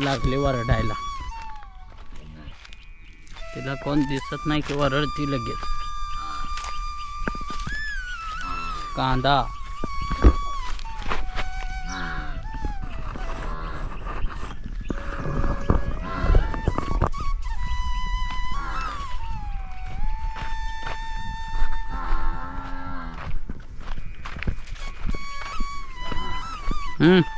लागले वरडायला. तिला कोण दिसत नाही की वरडती लगेच. कांदा. हम्म.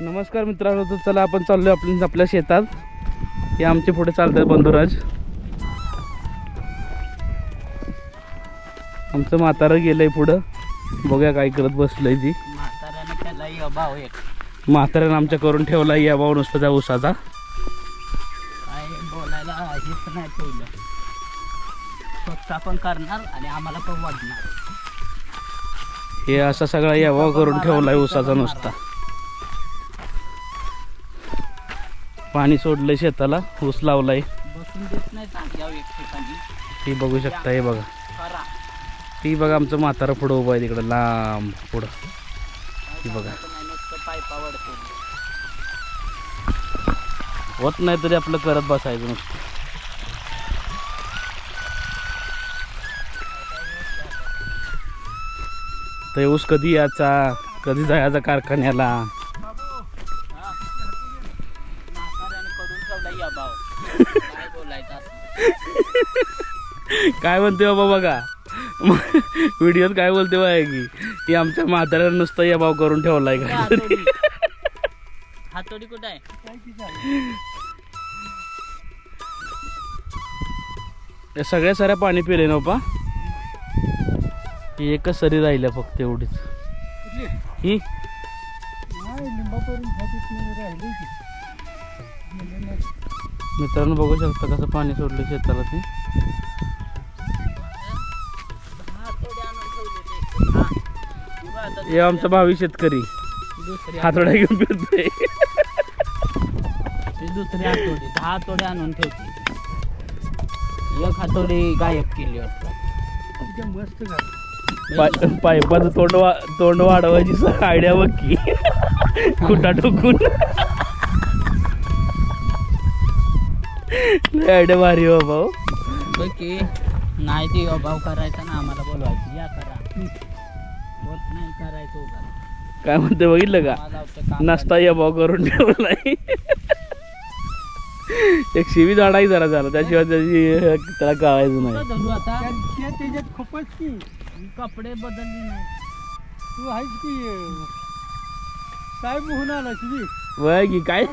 नमस्कार मित्रांनो तर चला आपण चाललोय आपण आपल्या शेतात. हे आमचे पुढे चालतात बंधुराज. आमचं म्हातारं गेलंय पुढं. बघूया काय करत बसलंय ती. म्हाताऱ्याने आमच्या करून ठेवला या भाऊ नुसतं त्या उसाचा. पण करणार आणि आम्हाला पण वाढणार हे असा सगळा यावा करून ठेवलाय उसाचा नुसता. पाणी सोडलंय शेताला ऊस लावलाय. ती बघू शकता हे बघा. ती बघा आमचं म्हातारं पुढं उभं आहे तिकडं लांब पुढं. ती बघा. होत नाही तरी आपलं करत बसायचं नुसतं. ते ऊस कधी याचा कधी जायचा कारखान्याला? काय म्हणते बाबा बघा. व्हिडिओत काय बोलते बघा की. की आमच्या म्हाताऱ्यानं नुसतं या भाव करून ठेवलाय काय हातोडी. कुठं आहे? सगळ्या साऱ्या पाणी पिले ना पा ही एकच सरी राहिल्या फक्त एवढीच. ही? मित्रांनो बघू शकता कसं पाणी सोडलं शेताला ते. ही हे आमचा भावी शेतकरी. दुसरी हातोड्या घेऊन फिरतोय ही दुसरी हातोडी दहा हातोडी आणून ठेवते. एक हातोडी गायब केली वाटतं. मस्त पाय पायपाचं तोंड वा तोंड वाढवायची आयडिया बघ की. खुटा टोकून आयडिया भारी हो. भाऊ बघ की नाही ती अभाव करायचा ना आम्हाला बोलवायची. या करा. नाही करायचं काय म्हणते बघितलं का? नाश्ता या भाव करून ठेवलाय एक शिवी झाडाही जरा झाला त्याशिवाय त्याची त्याला कळायचं नाही. कुठं धरू आता? त्याच्यात खूपच की. कपडे बदलली नाही तू आहेस की साहेब होऊन आला तुम्ही वय की काय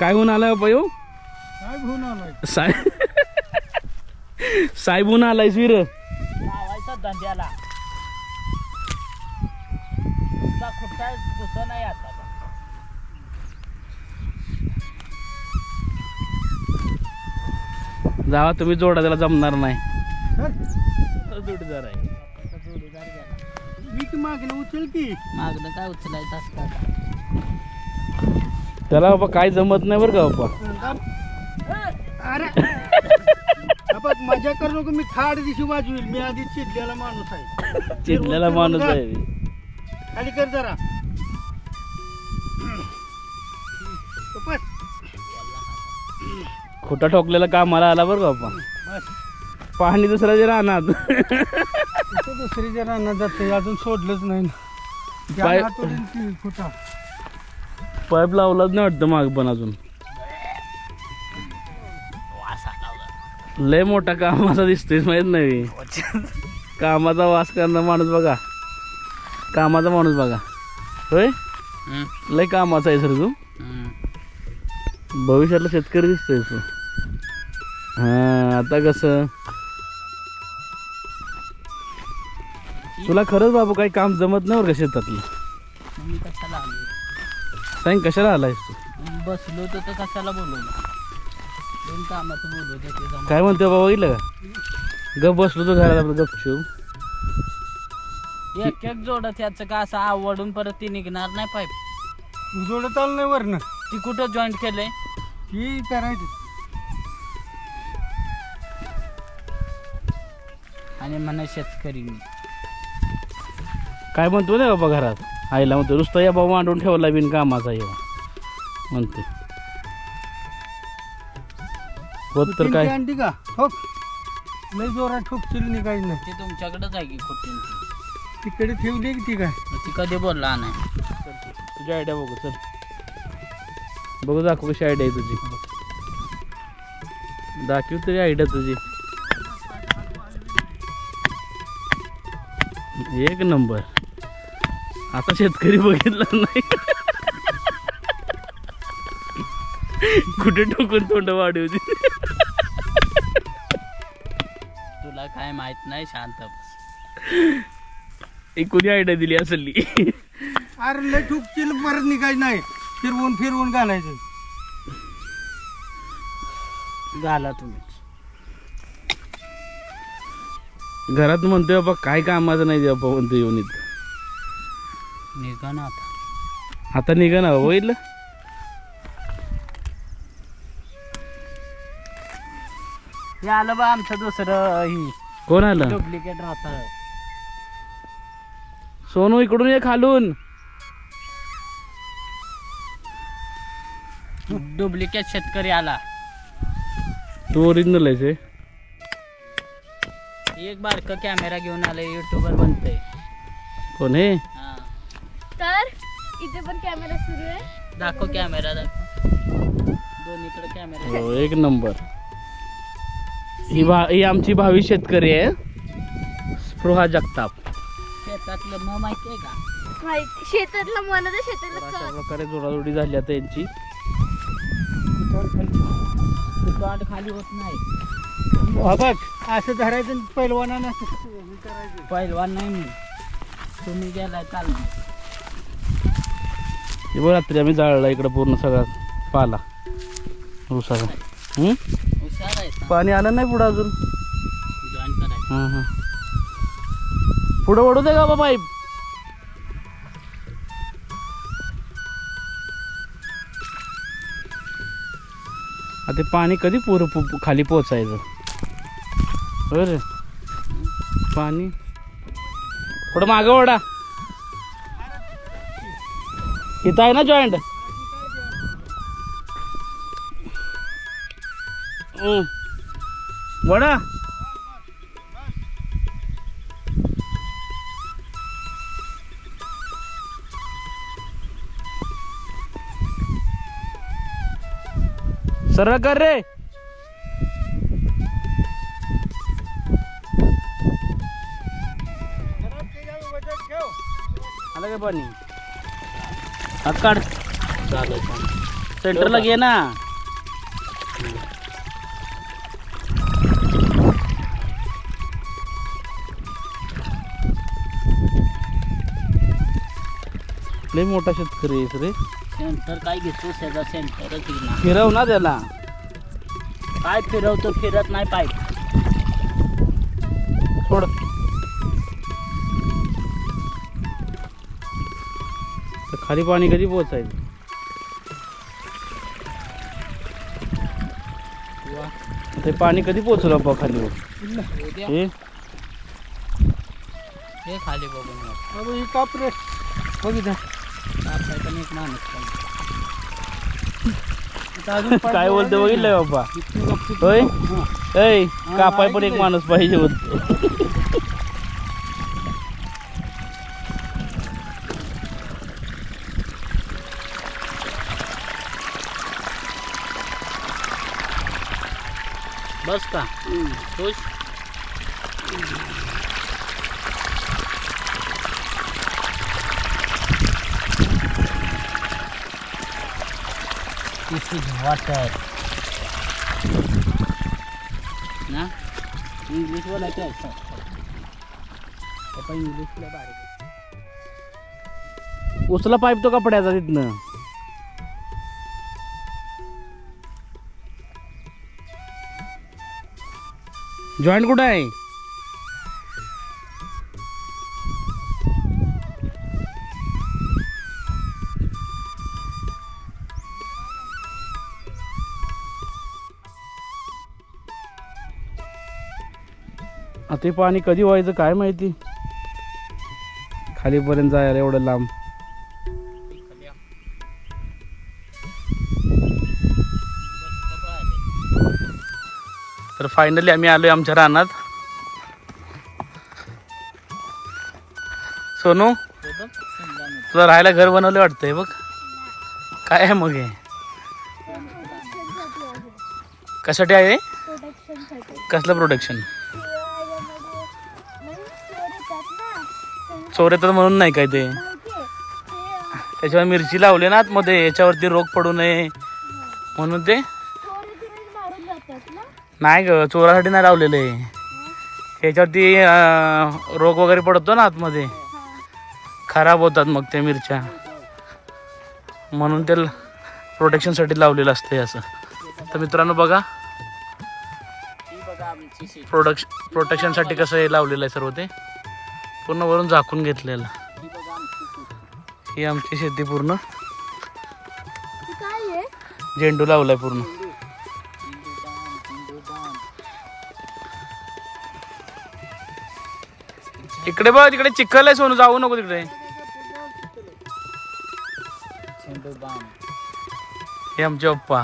काय होऊन आलाय ह्यो? साहेब होऊन आलाय? साहेब साहेब होऊन आलाय वीर. लावायचा धंद्याला. खुट्टा कुठं नाही आता. जावा तुम्ही जोडा त्याला जमणार नाही. सर जोडीदार आहे. जोडीदार गेला मी की मागणं उचल की. मागणं काय उचलायचं असतं आता. त्याला बाबा काय जमत नाही बरं का बाबा. अरे. मजा करू नको मी खाड दिशी वाजवील. मी आधी चिडलेला माणूस आहे. चिडलेला माणूस आहे. खाली कर जरा. बस. खोटा ठोकलेला कामाला आला बरं बस. पाणी दुसऱ्याच्या रानात इथं दुसरीच्या रानात जाते अजून सोडलंच नाही ना. त्या पाय- हातोडीने ती फुटा पाईप लावलाच नाही वाटतं माग पण अजून. लय मोठा कामाचा दिसतोय माहीत नाही. कामाचा वास करणारा माणूस बघा. कामाचा माणूस बघा. होय? लय कामाचा आहे सर तू. भविष्यातला शेतकरी दिसतोय तू. हा आता कसं? तुला खरंच बाबू काही काम जमत नाही बरं का शेतातलं? मी कशाला आलो? सांग कशाला आलायस तू? बसलो होतो तर कशाला बोलवलं? दोन कामाचं बोलवलं ते जमा. काय म्हणते बाबा बघितलं का? गप बसलो तो घरात आपलं गपचूप एक एक जोडत याचं का असं आवडून परत ती निघणार नाही पाईप. जोडत आलं नाही वरनं. ती कुठं जॉईंट केलंय? ती करायची. आणि म्हणा शेतकरी मी. काय म्हणतो नाही बाबा घरात? आईला म्हणतो नुसतं या बाबा मांडून ठेवला बिन कामाचा येवा म्हणते. होत तर काय? आणती का? ठोक. लय जोरात ठोकशील निघायची नाही ते तुमच्याकडेच आहे की कुठे तिकडे ठेवली की ती काय? ती कधी बोलला नाही. तुझी आयडिया बघू चल. बघू दाखव कशी आयडिया आहे तुझी. दाखव तरी आयडिया तुझी. एक नंबर. आता शेतकरी बघितला नाही. कुठे ठोकून तोंड वाढवती तुला काय माहीत नाही शांत बस. कोणी आयडिया दिली असली अरे लय ठोकशील परत निघायचं नाही. फिरवून फिरवून घालायचं. घाला तुम्ही. घरात म्हणतोय बाबा काय कामाचं नाही बाबा म्हणतो येऊन इथं. निघा ना आता. आता निघा ना बघितलं हे आलं बा आमचं दुसरं ही. कोण आलं? डुप्लिकेट राहत. सोनू इकडून ये खालून. डुप्लिकेट शेतकरी आला. तू ओरिजिनल आहेस हे? एक बारक कॅमेरा घेऊन आले युट्यूबर बनतय. कोण हे? हा. तर इथे पण कॅमेरा सुरू आहे. दाखव कॅमेरा दाखव. दोन्हीकडे कॅमेरा हो एक नंबर. ही भा ही आमची भावी शेतकरी आहे. स्पृहा जगताप. शेतातलं मग माहिती आहे का? माहिती. शेतातलं मन आहे शेतातलं अशा चव. प्रकारे जोडाजोडी झाली आता यांची. तोंड खाली होत नाही. हा बघ. असं धरायचं आणि पैलवानानं असं हे करायचं. पहिलवान नाही मी तुम्ही गेलाय चाल हे बघ रात्री आम्ही जाळला इकडं पूर्ण सगळा पाला. हम्म? हुशार आहे पाणी आलं नाही पुढं अजून? जॉईन करायचं. हां हां पुढं ओढू दे का बाबा पाईप आता ते पाणी कधी पूर खाली पोचायचं बर पाणी. थोडं मागं ओढा इथं आहे ना जॉईंट वडा सरळ कर रे. आलं का पाणी? हा काढ. सेंटरला घे ना. लय मोठा शेतकरी आहेस रे. सेंटर काय घेतो त्याचा सेंटरच फिरव ना त्याला. काय फिरवतो फिरत नाही पाईप सोड. खाली पाणी कधी पोचायचं ते पाणी कधी पोचलं बाबा खाली? हे? हे खाली बघून ही बघितलं पण एक माणूस पाहिजे. अजून काय बोलते बघितलंय बाबा इतकी गपचूप- होय हां. ऐ कापाय पण एक. माणूस पाहिजे होत बस का खुश This is water. ना इंग्लिश बोलायचं आहे सर इंग्लिश इंग्लिशला बारीक उचला पाईप तो कपड्याचा तिथनं जॉईंट कुठं आहे आता हे पाणी कधी व्हायचं काय माहिती? खाली खालीपर्यंत जायला एवढं लांब. तर फायनली आम्ही आलोय आमच्या रानात. सोनू तुला राहायला घर बनवलं वाटतंय बघ. काय आहे मग हे? कशासाठी आहे? कसलं प्रोटेक्शन ना म्हणून नाही काय ते? त्याच्यावर मिरची लावली ना आतमध्ये याच्यावरती रोग पडू नये म्हणून ते. नाही ग चोरासाठी नाही लावलेलं. आहे याच्यावरती रोग वगैरे पडतो ना आतमध्ये. खराब होतात मग त्या मिरच्या. म्हणून ते प्रोटेक्शनसाठी लावलेलं असते असं. तर मित्रांनो बघा. प्रोडक्श प्रोटेक्शनसाठी कसं हे लावलेलं आहे सर्व ते. पूर्ण वरून झाकून घेतलेलं. ही आमची शेती पूर्ण. झेंडू लावलाय पूर्ण. इकडे बघ तिकडे चिखल आहे सोनू जाऊ नको तिकडे. हे आमचे पप्पा.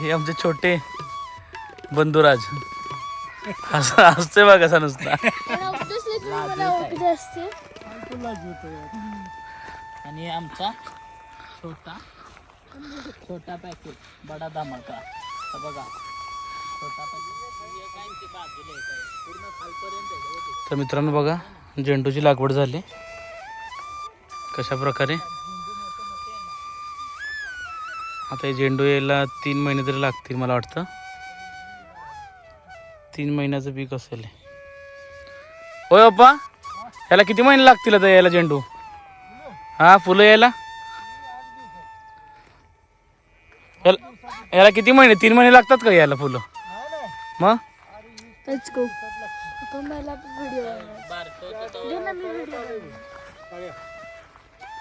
हे आमचे छोटे बंधुराज. असं असते बघ कसा नुसता. आणि आमचा छोटा छोटा पॅकेट बडा धमाका बघा. छोटा पॅकेट. तर मित्रांनो बघा झेंडूची लागवड झाली. कशा प्रकारे आता हे झेंडू यायला तीन महिने तरी लागतील मला वाटतं. तीन महिन्याचं पीक असेल. होय बाप्पा याला किती महिने लागतील आता यायला झेंडू? हा फुलं यायला? याला याला किती महिने तीन महिने लागतात का यायला फुलं? मग?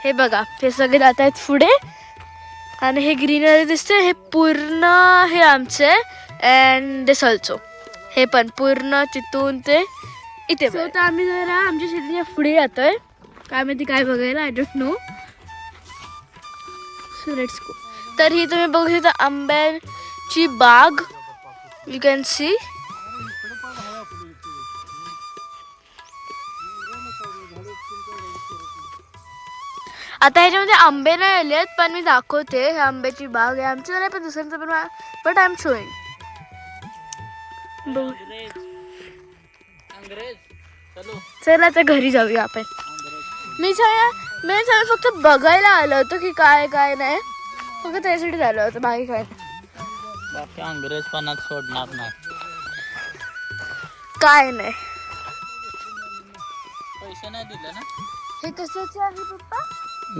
हे बघा हे सगळे जात आहेत पुढे. आणि हे ग्रीनरी दिसते हे पूर्ण हे आमचे अँड दिस ऑल्सो हे पण पूर्ण तिथून ते इथे तर आम्ही जरा आमच्या शेतीच्या पुढे जातोय. काय माहिती काय बघायला I don't know so let's go तर ही तुम्ही बघू शकता आंब्याची बाग. यू कॅन सी आता ह्याच्यामध्ये आंबे नाही आले आहेत पण मी दाखवते. हे आंब्याची बाग आहे आमची. नाही पण दुसऱ्यांचं पण बट आय एम शोईंग अंग्रेज़ अंग्रेज़ चलो घरी जाऊया आपण. मी छाया मी छाया फक्त बघायला आलो होतो की काय काय नाही. फक्त त्यासाठी झालं होतं बाकी काय बाकी सोडणार नाही. काय नाही. पैसे नाही दिले ना? हे कशाचे आहे पप्पा?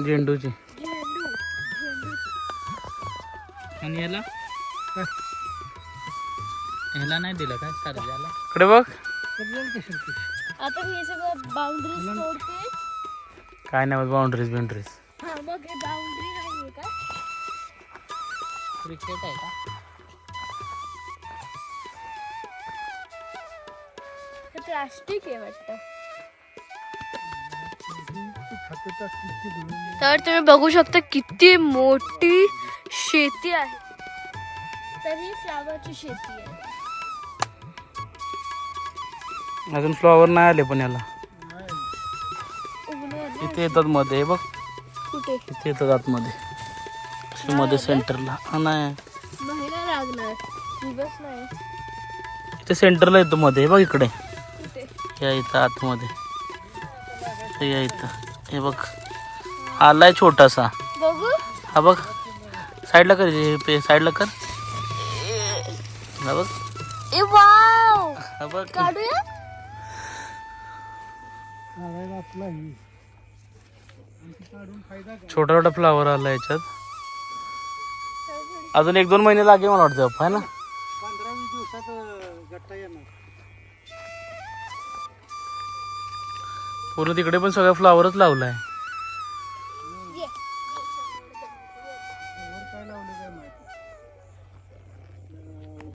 झेंडूची. झेंडू झेंडू. आणि याला? ह्याला नाही दिलं काय सर्जाला इकडे बघ? आता मी हे सगळं बाउंड्रीज तोडते. काय नाही बाउंड्रीज हा मग हे बाउंड्री नाही आहे का? क्रिकेट आहे का? हे प्लास्टिक आहे वाटतं. तर तुम्ही बघू शकता किती मोठी शेती आहे. तर ही फ्लावरची शेती आहे. अजून फ्लॉवर नाही आले पण याला. इथे येतात मध्ये बघ. इथे येतात आतमध्ये. मध्ये सेंटरला हा, नाही. इथे सेंटरला येतो मध्ये. बघ इकडे. या इथं आतमध्ये. या इथं. हे बघ. आलाय छोटासा. हा बघ. साईडला कर हे पे साईडला कर. हा बघ. हा बघ काढूया काढायला आपला ही काढून फायदा काय छोटा छोटा फ्लावर आला याच्यात. अजून एक दोन महिने लागेल मला वाटतं आहे ना? पंधरा वीस दिवसात गट्टा येणार पूर्ण तिकडे पण सगळं फ्लावरच लावलाय.